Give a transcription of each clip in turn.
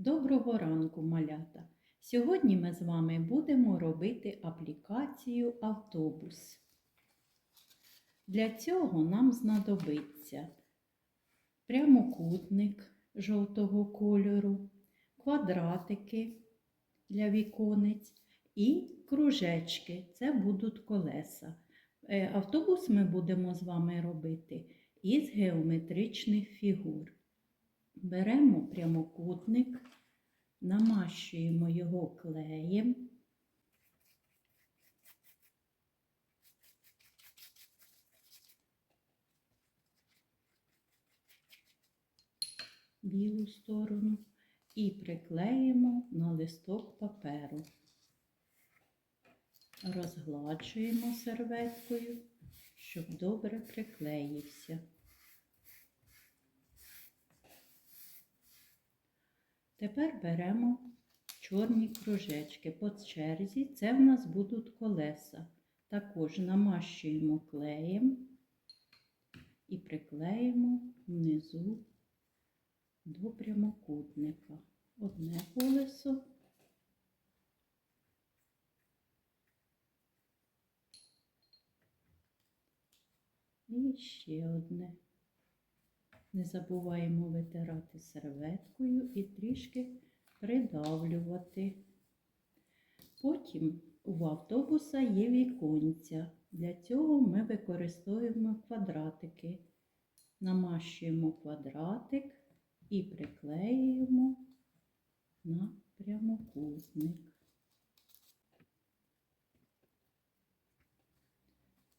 Доброго ранку, малята! Сьогодні ми з вами будемо робити аплікацію автобус. Для цього нам знадобиться прямокутник жовтого кольору, квадратики для віконець і кружечки. Це будуть колеса. Е, Автобус ми будемо з вами робити із геометричних фігур. Беремо прямокутник, намащуємо його клеєм. Білу сторону і приклеїмо на листок паперу. Розгладжуємо серветкою, щоб добре приклеївся. Тепер беремо чорні кружечки по черзі. Це в нас будуть колеса. Також намащуємо клеєм і приклеїмо внизу до прямокутника. Одне колесо. І ще одне. Не забуваємо витирати серветкою і трішки придавлювати. Потім у автобуса є віконця. Для цього ми використовуємо квадратики. Намащуємо квадратик і приклеюємо на прямокутник.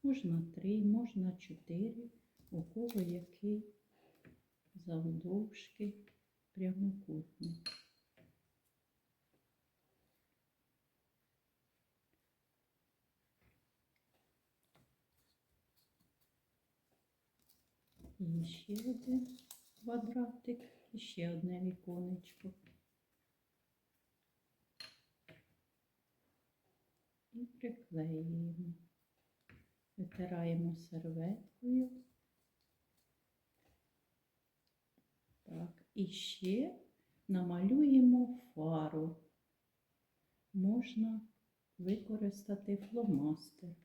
Можна три, можна чотири, у кого який завдовжки прямокутник. І ще один квадратик, і ще одне віконечко. І приклеюємо. Витираємо серветкою. І ще намалюємо фару. Можна використати фломастер.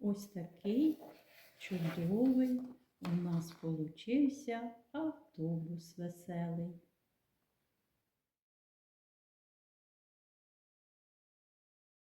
Ось такий чудовий у нас получився автобус веселий.